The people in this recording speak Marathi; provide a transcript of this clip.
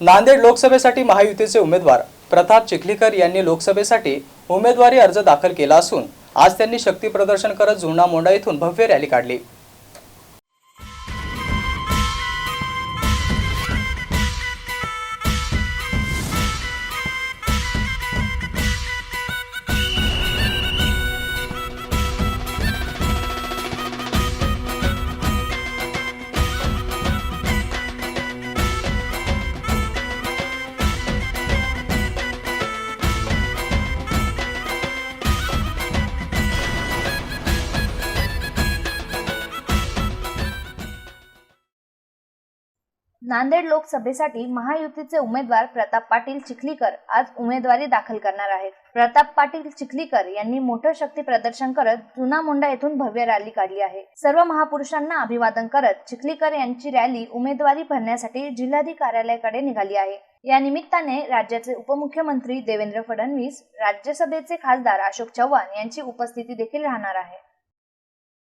नांदेड लोकसभेसाठी महायुतीचे उमेदवार प्रताप चिखलीकर यांनी लोकसभेसाठी उमेदवारी अर्ज दाखल केला असून आज त्यांनी शक्ती प्रदर्शन करत जुना मोंडा येथून भव्य रॅली काढली. नांदेड लोकसभेसाठी महायुतीचे उमेदवार प्रताप पाटील चिखलीकर आज उमेदवारी दाखल करणार आहेत. प्रताप पाटील चिखलीकर यांनी मोठं शक्ती प्रदर्शन करत जुना मुंडा येथून भव्य रॅली काढली आहे. सर्व महापुरुषांना अभिवादन करत चिखलीकर यांची रॅली उमेदवारी भरण्यासाठी जिल्हाधिकारी कार्यालयाकडे निघाली आहे. या निमित्ताने राज्याचे उपमुख्यमंत्री देवेंद्र फडणवीस राज्यसभेचे खासदार अशोक चव्हाण यांची उपस्थिती देखील राहणार आहे.